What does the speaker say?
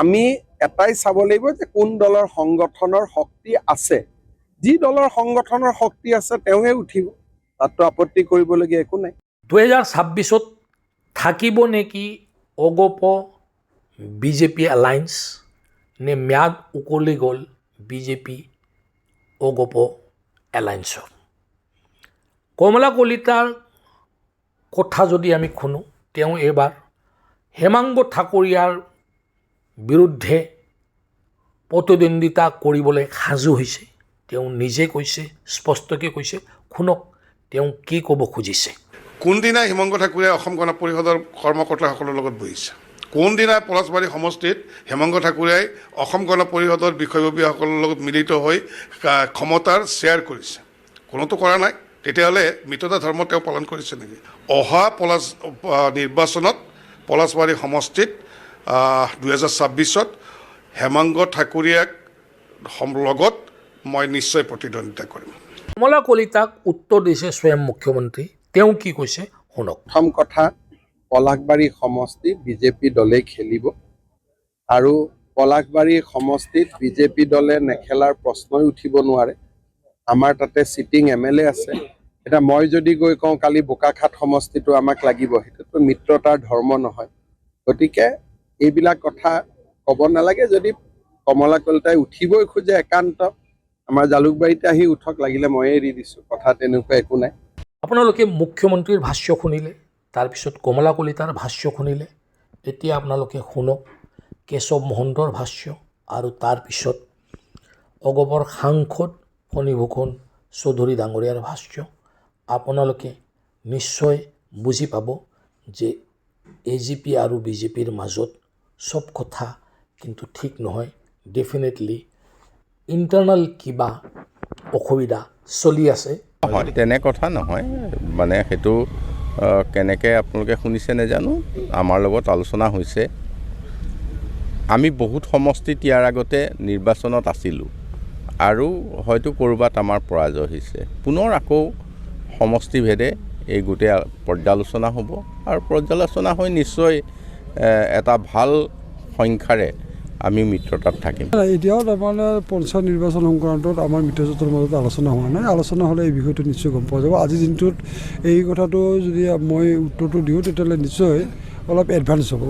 আমি এটাই চাব লাগিব যে কোন দলৰ সংগঠনৰ শক্তি আছে। যি দলৰ সংগঠনৰ শক্তি আছে, তেওঁহে উঠিব। তাততো আপত্তি কৰিবলগীয়া একো নাই। দুহেজাৰ ছাব্বিছত থাকিব নেকি অগপ বিজেপি এলায়েন্স নে ম্যাদ উকলি গ'ল বিজেপি অগপ এলায়েন্সৰ? কমলা কলিতাৰ কথা যদি আমি শুনো, তেওঁ এইবাৰ হেমাংগ ঠাকুৰীয়াৰ বিৰুদ্ধে প্ৰতিদ্বন্দ্বিতা কৰিবলৈ সাজু হৈছে। তেওঁ নিজে কৈছে, স্পষ্টকৈ কৈছে শুনক তেওঁ কি ক'ব খুজিছে? কোনদিনা হিমংগ ঠাকুৰে অসম গণ পৰিষদৰ কৰ্মকৰ্তাসকলৰ লগত বহিছে? কোনদিনা পলাশবাৰী সমষ্টিত হেমংগ ঠাকুৰাই অসম গণ পৰিষদৰ বিষয়ববীয়াসকলৰ লগত মিলিত হৈ ক্ষমতাৰ শ্বেয়াৰ কৰিছে? কোনোতো কৰা নাই। তেতিয়াহ'লে মৃততা ধৰ্ম তেওঁ পালন কৰিছে নেকি? অহা পলাশ নিৰ্বাচনত পলাশবাৰী সমষ্টিত দুহেজাৰ ছাব্বিছত হেমাংগ ঠাকুৰীয়াক লগত মই নিশ্চয় প্ৰতিদ্বন্দ্বিতা কৰিম। কমলা কলিতাক উত্তৰ দিছে স্বয়ং মুখ্যমন্ত্ৰী। তেওঁ কি কৈছে শুনক। প্ৰথম কথা পলাশবাৰী সমষ্টি বিজেপি দলেই খেলিব। আৰু পলাশবাৰী সমষ্টিত বিজেপি দলে নেখেলাৰ প্ৰশ্নই উঠিব নোৱাৰে। আমাৰ তাতে চিটিং এম এল এ আছে। এতিয়া মই যদি গৈ কওঁ কালি বোকাখাট সমষ্টিটো আমাক লাগিব সেইটোতো মিত্ৰতাৰ ধৰ্ম নহয়। গতিকে এইবিলাক কথা ক'ব নালাগে। যদি কমলা কলিতাই উঠিবই খোজে একান্ত, আমাৰ জালুকবাৰীতে আহি উঠক, লাগিলে ময়ে এৰি দিছোঁ। কথা তেনেকুৱা একো নাই। আপোনালোকে মুখ্যমন্ত্ৰীৰ ভাষ্য শুনিলে, তাৰপিছত কমলা কলিতাৰ ভাষ্য শুনিলে এতিয়া আপোনালোকে শুনক কেশৱ মহন্তৰ ভাষ্য আৰু তাৰপিছত অগপৰ সাংসদ ফণীভূষণ চৌধুৰী ডাঙৰীয়াৰ ভাষ্য। আপোনালোকে নিশ্চয় বুজি পাব যে এ জি পি আৰু বিজেপিৰ মাজত চব কথা কিন্তু ঠিক নহয়। ডেফিনেটলি ইণ্টাৰনেল কিবা অসুবিধা চলি আছে। নহয় তেনে কথা নহয়। মানে সেইটো কেনেকৈ আপোনালোকে শুনিছে নাজানো। আমাৰ লগত আলোচনা হৈছে। আমি বহুত সমষ্টিত ইয়াৰ আগতে নিৰ্বাচনত আছিলোঁ। আৰু হয়তো ক'ৰবাত আমাৰ পৰাজয় হৈছে। পুনৰ আকৌ সমষ্টিভেদে এই গোটেই পৰ্যালোচনা হ'ব। আৰু পৰ্যালোচনা হৈ নিশ্চয় এটা ভালো সংখ্যাৰে আমি মিত্ৰতাত থাকিম। এতিয়াও তাৰমানে পঞ্চায়ত নিৰ্বাচন সংক্ৰান্তত আমাৰ মিত্ৰজোঁটৰ মাজত আলোচনা হোৱা নাই। আলোচনা হ'লে এই বিষয়টো নিশ্চয় গম পোৱা যাব। আজিৰ দিনটোত এই কথাটো যদি মই উত্তৰটো দিওঁ, তেতিয়াহ'লে নিশ্চয় অলপ এডভান্স হ'ব।